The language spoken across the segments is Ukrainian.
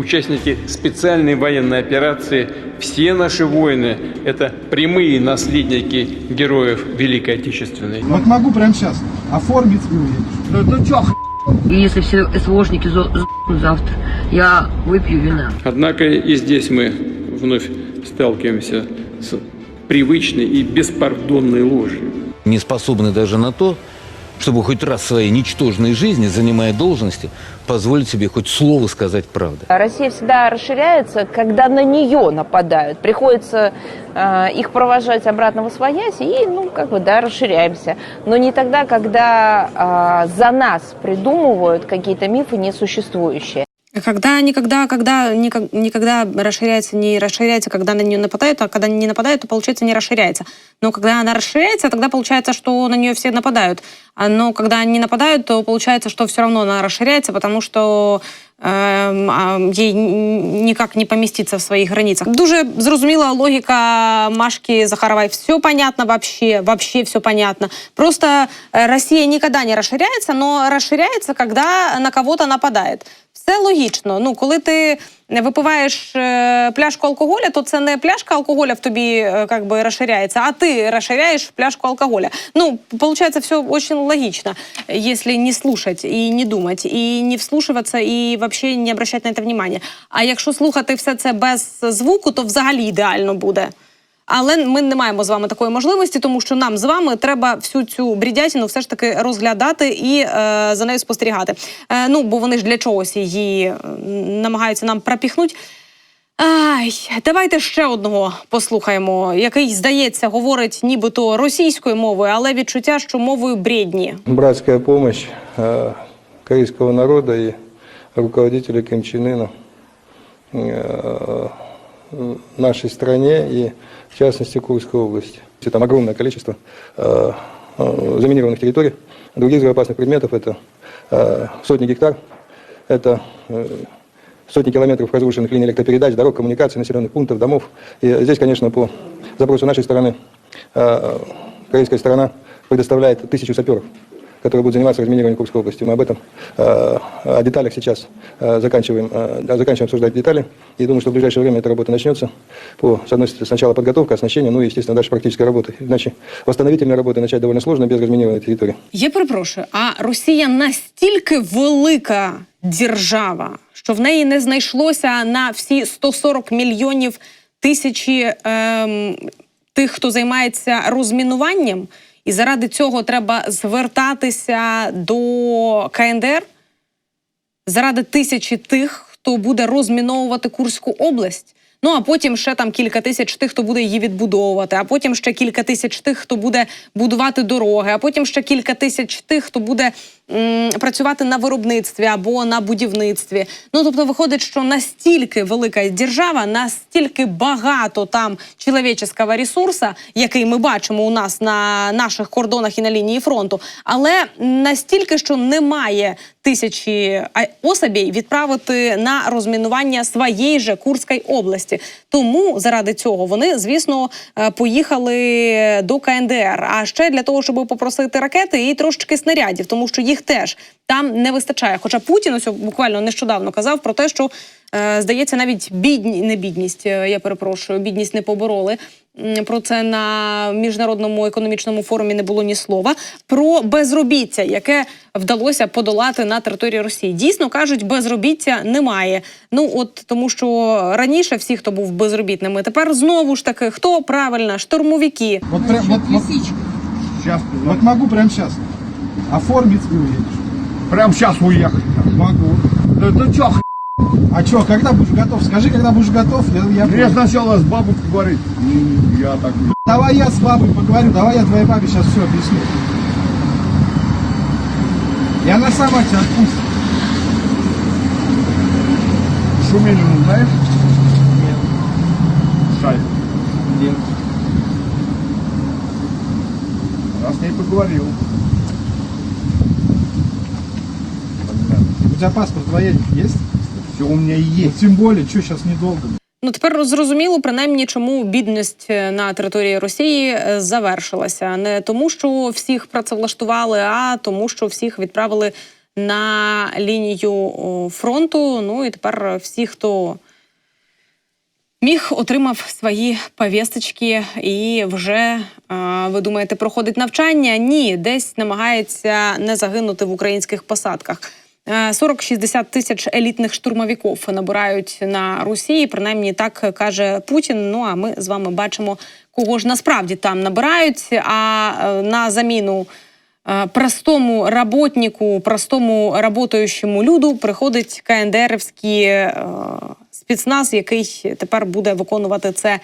Участники специальной военной операции, все наши воины – это прямые наследники героев Великой Отечественной. Вот могу прямо сейчас оформить и уедешь. И если все СВОшники завтра, я выпью вина. Однако и здесь мы вновь сталкиваемся с привычной и беспардонной ложью. не способны даже на то, чтобы хоть раз в своей ничтожной жизни, занимая должности, позволить себе хоть слово сказать правды. Россия всегда расширяется, когда на нее нападают. Приходится э, их провожать обратно в своясь и, ну, как бы, да, расширяемся. Но не тогда, когда э, за нас придумывают какие-то мифы несуществующие. Когда никогда, когда никак- никогда расширяется, не расширяется, когда на нее нападают, а когда не нападают, то получается не расширяется. Но когда она расширяется, тогда получается, что на нее все нападают. А, Но когда не нападают, то получается, что все равно она расширяется, потому що ем, а, їй н- никак не поместиться в своих границах. Дуже зрозуміла логіка Машки Захаровой. Все понятно вообще, вообще все понятно. Просто э, Россия никогда не расширяется, но расширяется, когда на кого-то нападает. Все логічно. Ну, коли ти випиваєш е, пляшку алкоголя, то це не пляшка алкоголя в тобі е, как бы розширяється, а ти розширяєш пляшку алкоголя. Ну, получается, все очень логично, если не слушать и не думать, и не вслушиваться, і вообще не обращать на це внимание. А якщо слухати все це без звуку, то взагалі ідеально буде. Але ми не маємо з вами такої можливості, тому що нам з вами треба всю цю брідятину все ж таки розглядати і е, за нею спостерігати. Е, ну, бо вони ж для чогось її е, намагаються нам пропіхнути. Ай, давайте ще одного послухаємо, який, здається, говорить нібито російською мовою, але відчуття, що мовою бредні. братская помощь э, корейского народа и руководителя Ким Чен Ына э, нашей стране и, в частности, Курской области. Там огромное количество э, э, заминированных территорий, других взрывоопасных предметов, это э, сотни гектар, это сотни километров разрушенных линий электропередач, дорог, коммуникаций, населенных пунктов, домов. И здесь, конечно, по запросу нашей стороны, корейская сторона предоставляет тысячу саперов, которые будут заниматься разминированием Курской области. Мы об этом, э, о деталях сейчас э, заканчиваем, э, да, заканчиваем обсуждать детали. И думаю, что в ближайшее время эта работа начнется. По, с одной стороны, сначала подготовка, оснащение, ну и, естественно, дальше практическая работа. Иначе восстановительные работы начать довольно сложно без разминированной территории. Я перепрошую, а Росія настільки велика держава, що в неї не знайшлося на всі 140 мільйонів тисячі ем, тих, хто займається розмінуванням, і заради цього треба звертатися до КНДР заради тисячі тих, хто буде розміновувати Курську область. Ну а потім ще там кілька тисяч тих, хто буде її відбудовувати, а потім ще кілька тисяч тих, хто буде будувати дороги, а потім ще кілька тисяч тих, хто буде працювати на виробництві або на будівництві. Ну тобто, виходить, що настільки велика держава, настільки багато там чоловічого ресурсу, який ми бачимо у нас на наших кордонах і на лінії фронту, але настільки, що немає тисячі особей відправити на розмінування своєї же Курської області. Тому заради цього вони, звісно, е, поїхали до КНДР. А ще для того, щоб попросити ракети і трошечки снарядів, тому що їх теж там не вистачає. Хоча Путін ось буквально нещодавно казав про те, що е, здається, навіть бідні не бідність, е, я перепрошую, бідність не побороли. Про це на міжнародному економічному форумі не було ні слова. Про безробіття, яке вдалося подолати на території Росії. Дійсно кажуть, безробіття немає. Ну от тому, що раніше всі, хто був безробітними, тепер знову ж таки хто правильно, штурмовики. Вот, прям, вот, вот, Сейчас, вот могу прямо сейчас оформить и уедешь. прям сейчас уехать. Могу. Да ты чё, х**? А что, когда будешь готов? Скажи, когда будешь готов, я, я Мне сначала с бабой поговорить. М, Я так... Давай я с бабой поговорю, давай я твоей бабе сейчас все объясню. И она сама тебя отпустит. Шумилину знаешь? Нет. Шаль. Нет. Я с ней поговорил. Тебя паспорт военный есть? Все у меня и Ну, есть. тем более, что сейчас недолго. Ну тепер зрозуміло, принаймні, чому бідність е, на території Росії е, завершилася. Не тому, що всіх працевлаштували, а тому, що всіх відправили на лінію фронту. Ну і тепер всі, хто міг, отримав свої повісточки і вже, ви думаєте, проходить навчання? Ні, десь намагається не загинути в українських посадках. Е, 40-60 тисяч елітних штурмовиків набирають на Росії. Принаймні так каже Путін. Ну а ми з вами бачимо, кого ж насправді там набирають. А е, на заміну е, простому работнику, простому работаючому люду приходить КНДРівський е, спецназ, який тепер буде виконувати це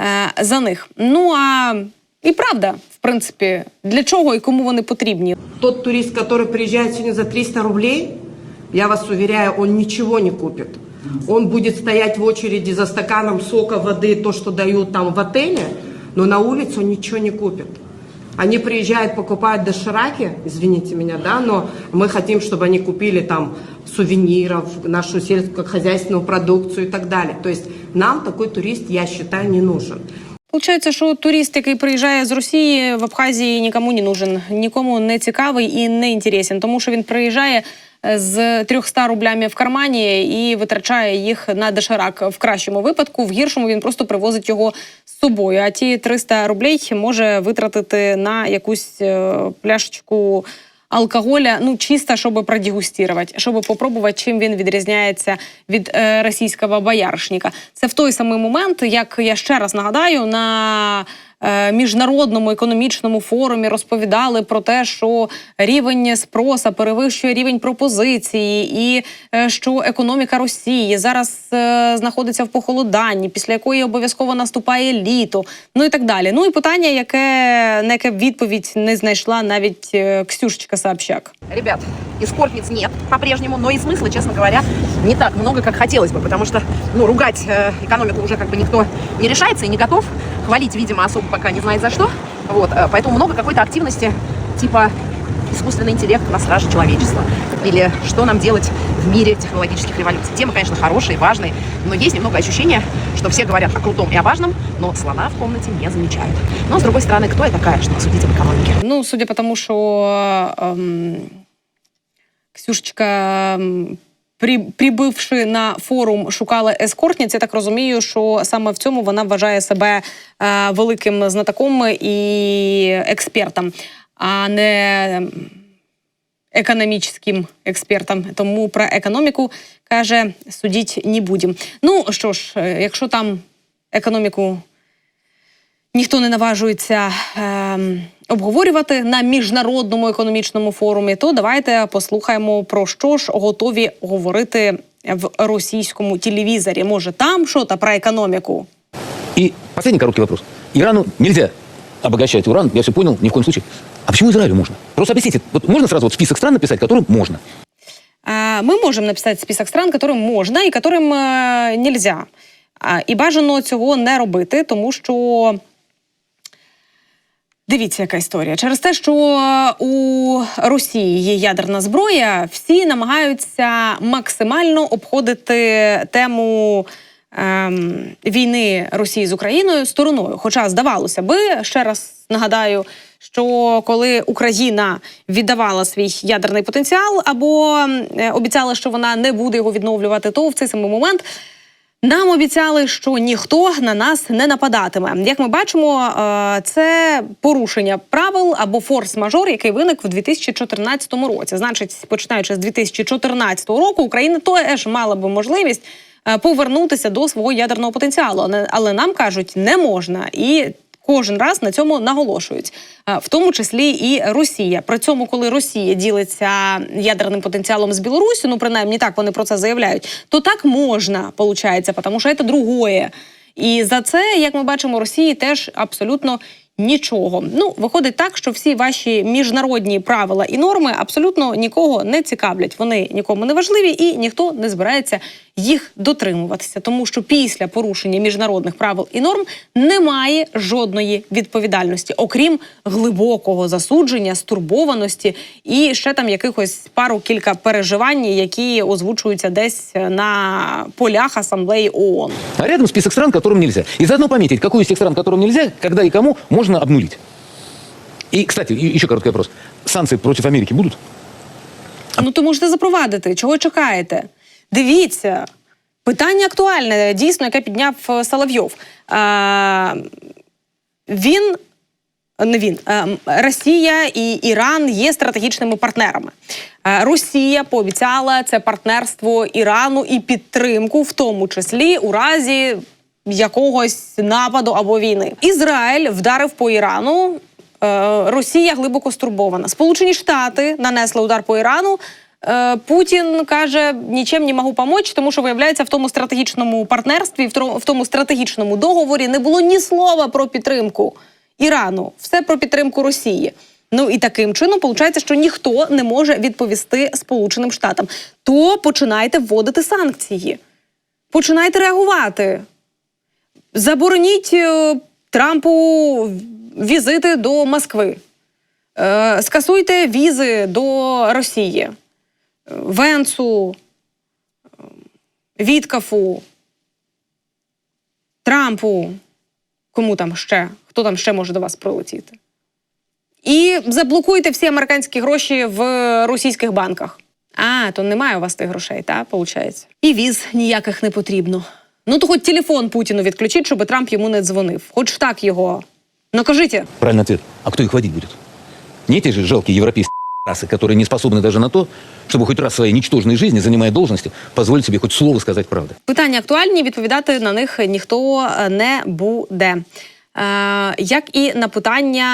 е, за них. Ну а і правда, в принципі, для чого і кому вони потрібні? Тот турист, который приезжает сегодня за 300 рублей, я вас уверяю, он ничего не купит. Он будет стоять в очереди за стаканом сока, воды, то, что дают там в отеле, но на улице он ничего не купит. Они приезжают, покупают дошираки, извините меня, да, но мы хотим, чтобы они купили там сувениров, нашу сельскохозяйственную продукцию и так далее. То есть нам такой турист, я считаю, не нужен. Получається, що турист, який приїжджає з Росії в Абхазії, нікому не нужен, нікому не цікавий і не інтересен, тому що він приїжджає е, з 300 рублями в кармані і витрачає їх на доширак в кращому випадку. В гіршому він просто привозить його з собою. А ті 300 рублей може витратити на якусь е, пляшечку. Алкоголя, ну чисто, щоб продегустувати, щоб попробувати, чим він відрізняється від е, російського бояршника. Це в той самий момент, як я ще раз нагадаю, на міжнародному економічному форумі розповідали про те, що рівень спроса перевищує рівень пропозиції, і е, що економіка Росії зараз е, знаходиться в похолоданні, після якої обов'язково наступає літо, ну і так далі. Ну і питання, яке на яке відповідь не знайшла навіть е, Ксюшечка Собчак. Ребят, эскортниц нет по-прежнему, но и смысла, честно говоря, не так много, как хотелось бы, потому что, ну, ругать э, экономику уже как бы никто не решается и не готов, хвалить, видимо, особо пока не знает за что, вот, э, поэтому много какой-то активности, типа искусственный интеллект на страже человечества, или что нам делать в мире технологических революций. Темы, конечно, хорошие, важные, но есть немного ощущения, что все говорят о крутом и о важном, но слона в комнате не замечают. Но, с другой стороны, кто я такая, чтобы судить об экономике? Ну, судя по тому, що ем, Ксюшечка, при, прибивши на форум, шукала ескортниць, я так розумію, що саме в цьому вона вважає себе е, великим знатоком і експертом, а не економічним експертом. Тому про економіку каже, судіть не будемо. Ну що ж, е, якщо там економіку ніхто не наважується ем, обговорювати на міжнародному економічному форумі, то давайте послухаємо про що ж готові говорити в російському телевізорі. Може, там що то про економіку. И последний короткий вопрос. Ирану нельзя обогащать уран, я все понял, ни в коем случае. А почему Израилю можно? Просто объясните, вот можно сразу вот список стран написать, которым можно? Е, Ми можемо написати список стран, яким можна і яким е, нельзя. А, І бажано цього не робити, тому що. Дивіться, яка історія. Через те, що у Росії є ядерна зброя, всі намагаються максимально обходити тему ем, війни Росії з Україною стороною. Хоча здавалося би, ще раз нагадаю, що коли Україна віддавала свій ядерний потенціал або е, обіцяла, що вона не буде його відновлювати, то в цей самий момент. Нам обіцяли, що ніхто на нас не нападатиме. Як ми бачимо, е, це порушення правил або форс-мажор, який виник в 2014 році. Значить, починаючи з 2014 року, Україна теж мала би можливість е, повернутися до свого ядерного потенціалу, але- але нам кажуть, не можна і. Кожен раз на цьому наголошують, Е, в тому числі і Росія. При цьому, коли Росія ділиться ядерним потенціалом з Білорусі, ну принаймні так вони про це заявляють, то так можна, получається, тому що це другое. І за це, як ми бачимо, Росії теж абсолютно нічого. Ну, виходить так, що всі ваші міжнародні правила і норми абсолютно нікого не цікавлять. Вони нікому не важливі, і ніхто не збирається їх дотримуватися, тому що після порушення міжнародних правил і норм немає жодної відповідальності, окрім глибокого засудження, стурбованості і ще там якихось пару кілька переживань, які озвучуються десь на полях асамблеї ООН. А рядом список стран, которым нельзя. И заодно пометить, какую из тех стран, которым нельзя, когда и кому можно обнулить. И, кстати, еще короткий вопрос. Санкции против Америки будут? Ну то можете запровадити. Чого чекаєте? Дивіться, питання актуальне, дійсно, яке підняв е, Соловйов. А, він. Не він Росія і Іран є стратегічними партнерами. Росія пообіцяла це партнерство Ірану і підтримку, в тому числі у разі якогось нападу або війни. Ізраїль вдарив по Ірану. Е, Росія глибоко стурбована. Сполучені Штати нанесли удар по Ірану. Е, Путін каже, нічим не можу помочь, тому що виявляється в тому стратегічному партнерстві, в тому стратегічному договорі не було ні слова про підтримку Ірану, все про підтримку Росії. Ну і таким чином виходить, що ніхто не може відповісти Сполученим Штатам. То починайте вводити санкції, починайте реагувати. Забороніть е, Трампу візити до Москви. Е, Скасуйте візи до Росії, Венцу, Віткафу, Трампу. Кому там ще? Хто там ще може до вас прилетіти? І заблокуйте всі американські гроші в російських банках. А, то немає у вас тих грошей, та виходить? І віз ніяких не потрібно. Ну то хоч телефон Путіну відключіть, щоб Трамп йому не дзвонив. Хоч так його. Накажіть. Правильный ответ. А кто их водить будет? Не эти же жалкие европейские расы, которые не способны даже на то, чтобы хоть раз в своей ничтожной жизни, занимая должности, позволить себе хоть слово сказать правды. Питання актуальні, відповідати на них ніхто е, не буде. Е, як і на питання,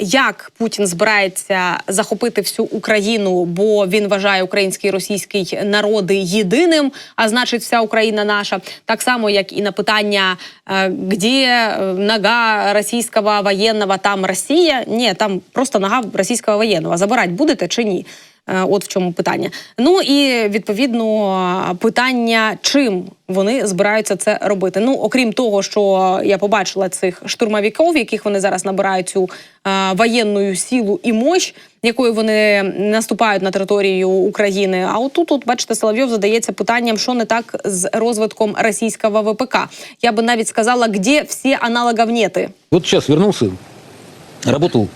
як Путін збирається захопити всю Україну, бо він вважає український і російський народи єдиним, а значить, вся Україна наша. Так само, як і на питання, е, де е, нога російського воєнного, там Росія. Ні, там просто нога російського воєнного. Забирати будете чи ні? Е, От в чому питання. Ну і відповідно питання, чим вони збираються це робити. Ну, окрім того, що я побачила цих штурмовиків, яких вони зараз набирають цю е, воєнну силу і мощь, якою вони наступають на територію України. А отут, от, бачите, Соловйов задається питанням, що не так з розвитком російського ВПК. Я би навіть сказала, де всі аналоговнети. Вот сейчас вернулся, работал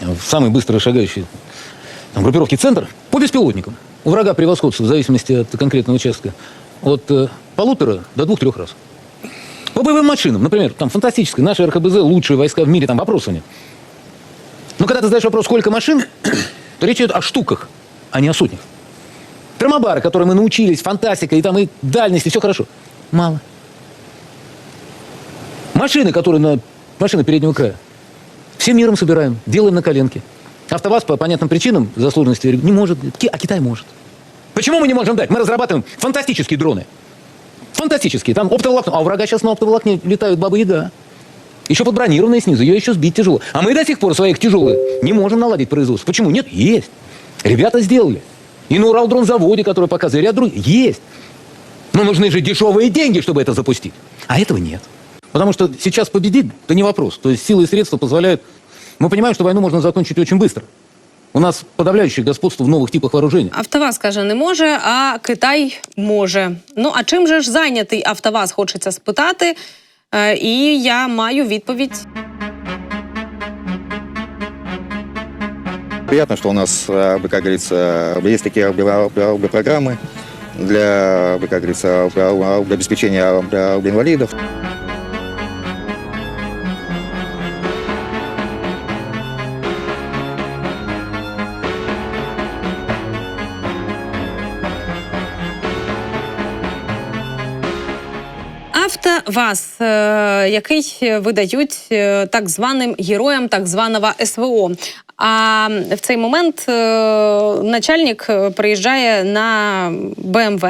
в самой быстро шагающей там, группировке «Центр» по беспилотникам. У врага превосходство в зависимости от конкретного участка от э, полутора до двух-трех раз. По боевым машинам, например, там фантастическое, наши РХБЗ лучшие войска в мире, там вопросов нет. Но когда ты задаешь вопрос, сколько машин, то речь идет о штуках, а не о сотнях. Термобары, которые мы научились, фантастика, и там и дальность, все хорошо. Мало. Машины, которые на... Машины переднего края. Всем миром собираем, делаем на коленке. АвтоВАЗ по понятным причинам, за сложности, не может, а Китай может. Почему мы не можем дать? Мы разрабатываем фантастические дроны. Фантастические. Там оптоволокно. А у врага сейчас на оптоволокне летают бабы-яга. Еще подбронированные снизу, ее еще сбить тяжело. А мы до сих пор своих тяжелых не можем наладить производство. Почему? Нет, есть. Ребята сделали. И на Уралдронзаводе, который показывает, ряд других, есть. Но нужны же дешевые деньги, чтобы это запустить. А этого нет. Потому что сейчас победить, это не вопрос. То есть силы и средства позволяют... Мы понимаем, что войну можно закончить очень быстро. У нас подавляющее господство в новых типах вооружений. Автоваз каже, не може, а Китай може. Ну а чим же ж зайнятий Автоваз, хочеться спитати. Е, і я маю відповідь. Приятно, что у нас, э, как говорится, есть такие программы для, как говорится, обеспечения инвалидов. Автоваз, е, який видають е, так званим героям так званого СВО. А в цей момент е, начальник е, приїжджає на БМВ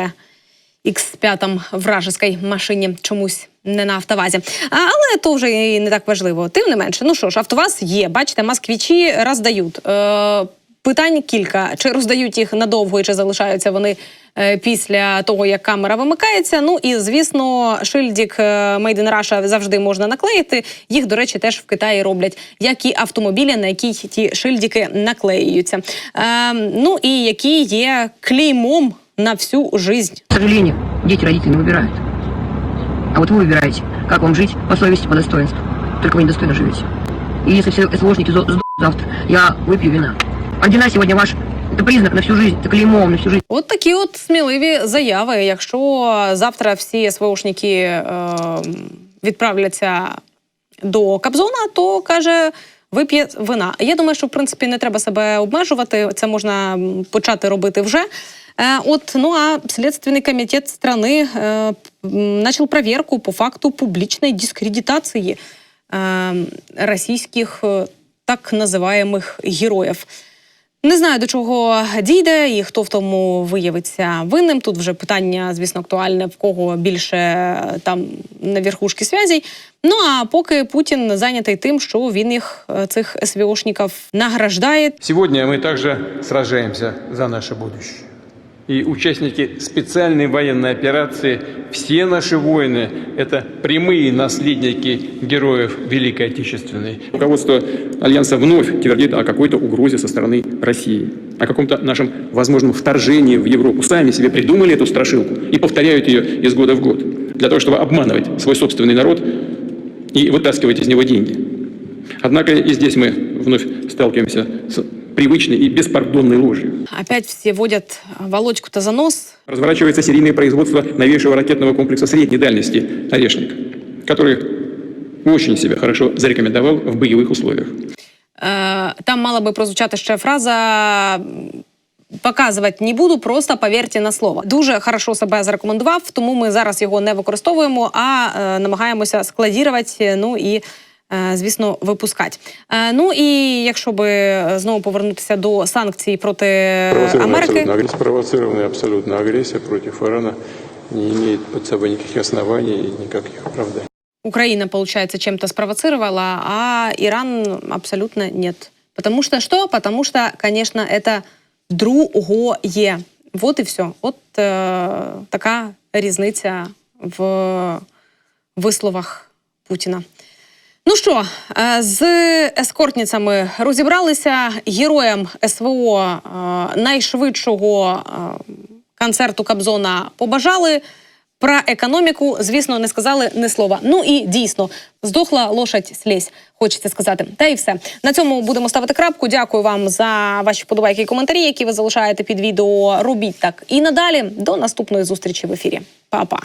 X5 вражеській машині чомусь. Не на автовазі, а, але то вже і не так важливо. Тим не менше, ну що ж, автоваз є. Бачите, москвичі роздають. Е, питань кілька: чи роздають їх надовго, і чи залишаються вони е, після того, як камера вимикається. Ну і звісно, шильдік е, Made in Russia завжди можна наклеїти. Їх, до речі, теж в Китаї роблять, як і автомобілі, на які ті шильдики наклеюються. Е, ну і які є клеймом на всю жизнь. К сожалению, дети родители не выбирают. А вот вы выбираете, как вам жить по совести, по достоинству. Только вы недостойно живете. И если все СВОшники зо- сдохнут завтра, я выпью вина. Ордена сегодня ваш Это признак на всю жизнь, это клеймо на всю жизнь. От такі от сміливі заяви. Якщо завтра всі СВОшники е, відправляться до Кобзона, то каже. Вип'є вина. Я думаю, що в принципі не треба себе обмежувати. Це можна м, почати робити вже. Е, от, ну а Следственный комитет страны э, м, начал проверку по факту публичной дискредитации э, российских э, так називаємих героїв. Не знаю, до чого дійде і хто в тому виявиться винним. Тут вже питання, звісно, актуальне, в кого більше е, там на верхушці зв'язей. Ну а поки Путін зайнятий тим, що він їх е, цих СВОшників награждає. Сьогодні ми також сражаємося за наше будущее. И участники специальной военной операции, все наши воины – это прямые наследники героев Великой Отечественной. Руководство Альянса вновь твердит о какой-то угрозе со стороны России, о каком-то нашем возможном вторжении в Европу. Сами себе придумали эту страшилку и повторяют ее из года в год, для того, чтобы обманывать свой собственный народ и вытаскивать из него деньги. Однако и здесь мы вновь сталкиваемся с привычной и беспардонной ложью. Опять все водять Володьку-то за нос. Разворачивается серийное производство новейшего ракетного комплекса средней дальности «Орешник», который очень себя хорошо зарекомендовал в боевых условиях. Е, Там мала би прозвучати ще фраза. м, Показувати не буду, просто повірте на слово. Дуже хорошо себе зарекомендував, тому ми зараз його не використовуємо, а е, намагаємося складірувати, ну і, е, звісно, випускати. Е, ну і якщо би е, знову повернутися до санкцій проти Америки. агрессия, спровоцированная абсолютно агрессия против Ирана не имеет под собой никаких оснований и никаких оправданий. Украина, получается, чем-то спровоцировала, а Иран абсолютно нет. Потому что что? Потому что, конечно, это другое. Вот і все. От е, така різниця в висловах Путіна. Ну що, е, з ескортницями розібралися героям СВО е, найшвидшого е, концерту Кобзона побажали. Про економіку, звісно, не сказали ні слова. Ну і дійсно здохла лошадь слізь, хочеться сказати. Та і все. На цьому будемо ставити крапку. Дякую вам за ваші подобайки і коментарі, які ви залишаєте під відео. Робіть так і надалі. До наступної зустрічі в ефірі. Па-па.